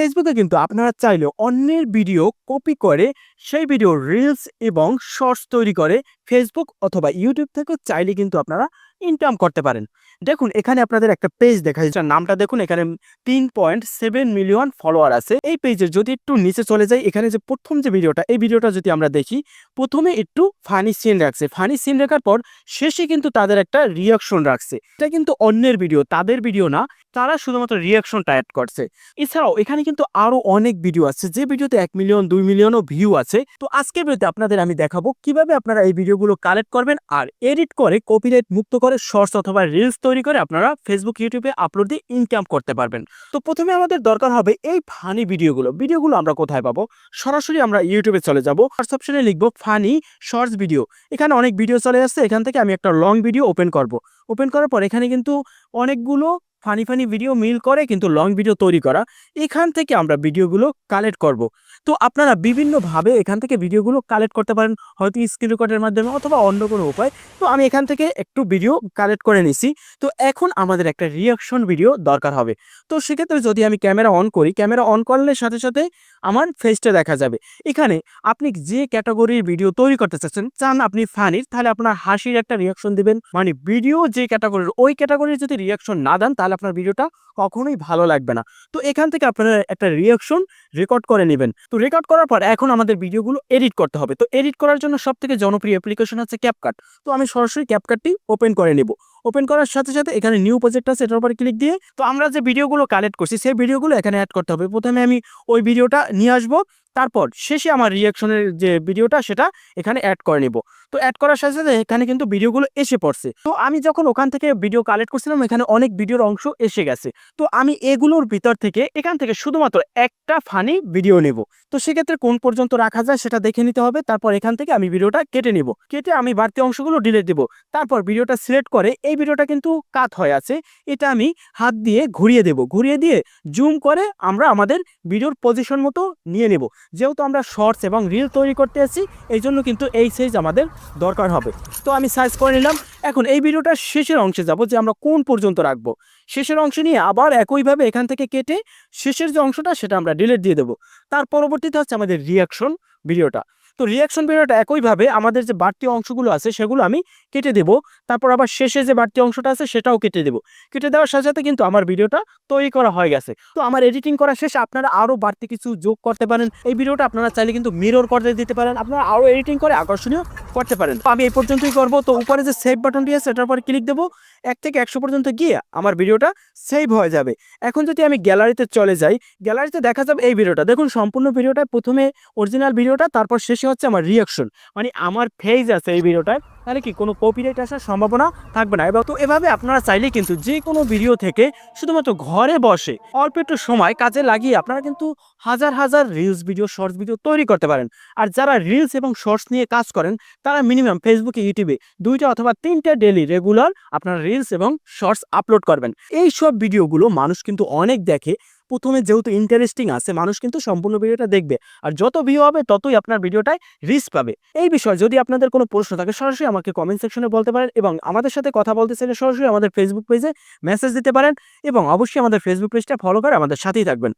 ফেসবুকে কিন্তু আপনারা চাইলে অন্যের ভিডিও কপি করে সেই ভিডিও রিলস এবং শর্টস তৈরি করে ফেসবুক অথবা ইউটিউব থেকেও চাইলে কিন্তু আপনারা ইনকাম করতে পারেন। দেখুন, এখানে আপনাদের একটা পেজ দেখা যাচ্ছে নামটা দেখুন, এখানে তিন পয়েন্ট সেভেন মিলিয়ন ফলোয়ার আছে। এই পেজের যদি একটু নিচে চলে যায় এখানে যে প্রথম যে ভিডিওটা এই ভিডিওটা যদি আমরা দেখি, প্রথমে একটু ফানি সিন রাখছে। ফানি সিন রাখার পর শেষে কিন্তু তাদের একটা রিয়াকশন রাখছে। এটা কিন্তু অন্যের ভিডিও তাদের ভিডিও না। তারা শুধুমাত্র রিয়াকশনটা অ্যাড করছে। এছাড়াও এখানে কিন্তু আরও অনেক ভিডিও আছে, যে ভিডিওতে এক মিলিয়ন দুই মিলিয়নও ভিউ আছে। তো আজকের ভিডিওতে আপনাদের আমি দেখাবো কীভাবে আপনারা এই ভিডিওগুলো কালেক্ট করবেন আর এডিট করে কপিরাইট মুক্ত করে শর্টস অথবা রিলস তৈরি করে আপনারা ফেসবুক ইউটিউবে আপলোড দিয়ে ইনকাম করতে পারবেন। তো প্রথমে আমাদের দরকার হবে এই ফানি ভিডিওগুলো ভিডিওগুলো আমরা কোথায় পাবো? সরাসরি আমরা ইউটিউবে চলে যাব। ফার্স্ট অপশনে লিখব ফানি শর্টস ভিডিও এখানে অনেক ভিডিও চলে আসছে, এখান থেকে আমি একটা লং ভিডিও ওপেন করব। ওপেন করার পর এখানে কিন্তু অনেকগুলো ফানি ফানি ভিডিও মিল করে, কিন্তু লং ভিডিও তৈরি করা, এখান থেকে আমরা ভিডিওগুলো কালেক্ট করব। তো আপনারা বিভিন্নভাবে এখান থেকে ভিডিওগুলো কালেক্ট করতে পারেন, হয়তো স্ক্রিন রেকর্ডের মাধ্যমে অথবা অন্য কোনো উপায়। তো আমি এখান থেকে একটু ভিডিও কালেক্ট করে নিছি। তো এখন আমাদের একটা রিয়াকশন ভিডিও দরকার হবে। তো সেক্ষেত্রে যদি আমি ক্যামেরা অন করি, ক্যামেরা অন করলে সাথে সাথে আমার ফেসটা দেখা যাবে। এখানে আপনি যে ক্যাটাগরির ভিডিও তৈরি করতে চাচ্ছেন, চান আপনি ফানির তাহলে আপনার হাসির একটা রিয়াকশন দিবেন। মানে ভিডিও যে ক্যাটাগরির ওই ক্যাটাগরির যদি রিয়াকশন না দেন, তাহলে আপনার ভিডিওটা কখনোই ভালো লাগবে না। তো এখান থেকে আপনারা একটা রিয়াকশন রেকর্ড করে নেবেন। তো রেকর্ড করার পর এখন আমাদের ভিডিওগুলো এডিট করতে হবে। তো এডিট করার জন্য সব থেকে জনপ্রিয় অ্যাপ্লিকেশন হচ্ছে ক্যাপকাট তো আমি সরাসরি ক্যাপকাটটি ওপেন করে নেব। ওপেন করার সাথে সাথে এখানে নিউ প্রজেক্ট আছে, এটার উপর ক্লিক দিয়ে তো আমরা যে ভিডিওগুলো কালেক্ট করছি, সেই ভিডিওগুলো এখানে অ্যাড করতে হবে। প্রথমে আমি ওই ভিডিওটা নিয়ে আসব। তারপর শেষে আমার রিয়াকশনের যে ভিডিওটা সেটা এখানে অ্যাড করে নিব। তো অ্যাড করার সাথে সাথে এখানে কিন্তু ভিডিওগুলো এসে পড়ছে। তো আমি যখন ওখান থেকে ভিডিও কালেক্ট করছিলাম, এখানে অনেক ভিডিওর অংশ এসে গেছে। তো আমি এগুলোর ভিতর থেকে, এখান থেকে শুধুমাত্র একটা ফানি ভিডিও নেব। তো সেক্ষেত্রে কোন পর্যন্ত রাখা যায়, সেটা দেখে নিতে হবে। তারপর এখান থেকে আমি ভিডিওটা কেটে নিব। কেটে আমি বাড়তি অংশগুলো ডিলেট দিব। তারপর ভিডিওটা সিলেক্ট করে, এই ভিডিওটা কিন্তু কাত হয়ে আছে। এটা আমি হাত দিয়ে ঘুরিয়ে দেব। ঘুরিয়ে দিয়ে জুম করে আমরা আমাদের ভিডিওর পজিশন মতো নিয়ে নেব। যেহেতু আমরা শর্টস এবং রিল তৈরি করতে এসেছি, এই জন্য কিন্তু এই সাইজ আমাদের দরকার হবে। তো আমি সাইজ করে নিলাম। এখন এই ভিডিওটার শেষের অংশে যাব যে আমরা কোন পর্যন্ত রাখব। শেষের অংশ নিয়ে আবার একইভাবে এখান থেকে কেটে শেষের যে অংশটা সেটা আমরা ডিলিট দিয়ে দেবো। তার পরবর্তীতে হচ্ছে আমাদের রিয়াকশন ভিডিওটা তো রিয়াকশন ভিডিওটা একইভাবে আমাদের যে বাড়তি অংশগুলো আছে সেগুলো আমি কেটে দেব। তারপর আবার শেষে যে বাড়তি অংশটা আছে সেটাও কেটে দেব। কেটে দেওয়ার সাথে সাথে কিন্তু আমার ভিডিওটা তৈরি করা হয়ে গেছে। তো আমার এডিটিং করা শেষে আপনারা আরও বাড়তি কিছু যোগ করতে পারেন। এই ভিডিওটা আপনারা চাইলে কিন্তু মিরর করতে দিতে পারেন। আপনারা আরও এডিটিং করে আকর্ষণীয় করতে পারেন। আমি এই পর্যন্তই করব। তো উপরে যে সেভ বাটনটি আছে সেটার উপর ক্লিক দেবো। এক থেকে একশো পর্যন্ত গিয়ে আমার ভিডিওটা সেভ হয়ে যাবে। এখন যদি আমি গ্যালারিতে চলে যাই গ্যালারিতে দেখা যাবে এই ভিডিওটা। দেখুন, সম্পূর্ণ ভিডিওটা প্রথমে অরিজিনাল ভিডিওটা, তারপর শেষে হচ্ছে আমার রিয়াকশন মানে আমার ফেজ আছে এই ভিডিওটায়। তাহলে কি কোনো কপিরাইট আসার সম্ভাবনা থাকবে না? এবং তো এভাবে আপনারা চাইলে কিন্তু যে কোনো ভিডিও থেকে শুধুমাত্র ঘরে বসে অল্প একটু সময় কাজে লাগিয়ে আপনারা কিন্তু হাজার হাজার রিলস ভিডিও শর্টস ভিডিও তৈরি করতে পারেন। আর যারা রিলস এবং শর্টস নিয়ে কাজ করেন, তারা মিনিমাম ফেসবুকে ইউটিউবে দুইটা অথবা তিনটা ডেলি রেগুলার আপনারা রিলস এবং শর্টস আপলোড করবেন। এই সব ভিডিওগুলো মানুষ কিন্তু অনেক দেখে প্রথমে যেহেতু ইন্টারেস্টিং আছে, মানুষ কিন্তু সম্পূর্ণ ভিডিওটা দেখবে। আর যত ভিউ হবে, ততই আপনার ভিডিওটায় রিচ পাবে। এই বিষয়ে যদি আপনাদের কোনো প্রশ্ন থাকে, সরাসরি আমাকে কমেন্ট সেকশনে বলতে পারেন এবং আমাদের সাথে কথা বলতে চাইলে সরাসরি আমাদের ফেসবুক পেজে মেসেজ দিতে পারেন এবং অবশ্যই আমাদের ফেসবুক পেজটা ফলো করে আমাদের সাথেই থাকবেন।